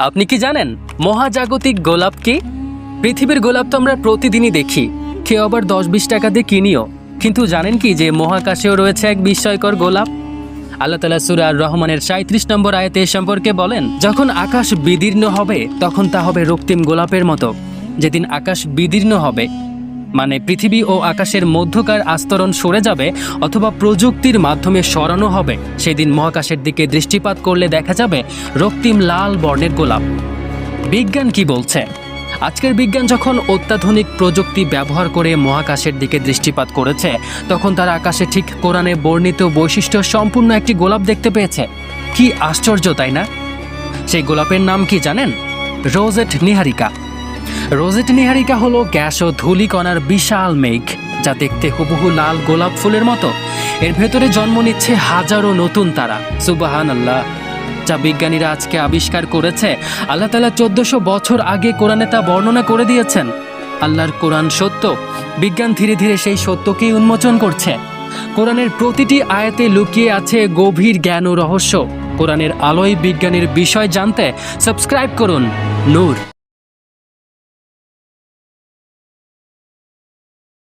আপনি কি জানেন, মহাজাগতিক গোলাপ কি? পৃথিবীর গোলাপ তো আমরা প্রতিদিনই দেখি। কেউ আবার দশ বিশ টাকা দিয়ে কিনিও। কিন্তু জানেন কি যে মহাকাশেও রয়েছে এক বিস্ময়কর গোলাপ? আল্লাহ তালা সুরা আর রহমানের সাঁত্রিশ নম্বর আয়তে এ সম্পর্কে বলেন, যখন আকাশ বিদীর্ণ হবে, তখন তা হবে রক্তিম গোলাপের মতো। যেদিন আকাশ বিদীর্ণ হবে মানে পৃথিবী ও আকাশের মধ্যকার আস্তরণ সরে যাবে অথবা প্রযুক্তির মাধ্যমে সরানো হবে। সেদিন মহাকাশের দিকে দৃষ্টিপাত করলে দেখা যাবে রক্তিম লাল বর্ণের গোলাপ। বিজ্ঞান কি বলছে? আজকের বিজ্ঞান যখন অত্যাধুনিক প্রযুক্তি ব্যবহার করে মহাকাশের দিকে দৃষ্টিপাত করেছে, তখন তারা আকাশে ঠিক কোরআনে বর্ণিত বৈশিষ্ট্য সম্পূর্ণ একটি গোলাপ দেখতে পেয়েছে। কি আশ্চর্য, তাই না? সেই গোলাপের নাম কি জানেন? রোজেট নিহারিকা। রোজেট নিহারিকা হলো গ্যাস ও ধূলিকণার বিশাল মেঘ, যা দেখতে হুবহু লাল গোলাপ ফুলের মতো। এর ভেতরে জন্ম নিচ্ছে হাজারো নতুন তারা সুবাহান আল্লাহ যা বিজ্ঞানীরা আজকে আবিষ্কার করেছে, আল্লাহ তালা চোদ্দশো বছর আগে কোরআনে তা বর্ণনা করে দিয়েছেন। আল্লাহর কোরআন সত্য, বিজ্ঞান ধীরে ধীরে সেই সত্যকেই উন্মোচন করছে। কোরআনের প্রতিটি আয়াতে লুকিয়ে আছে গভীর জ্ঞান ও রহস্য। কোরআনের আলোয় বিজ্ঞানের বিষয় জানতে সাবস্ক্রাইব করুন, নূর।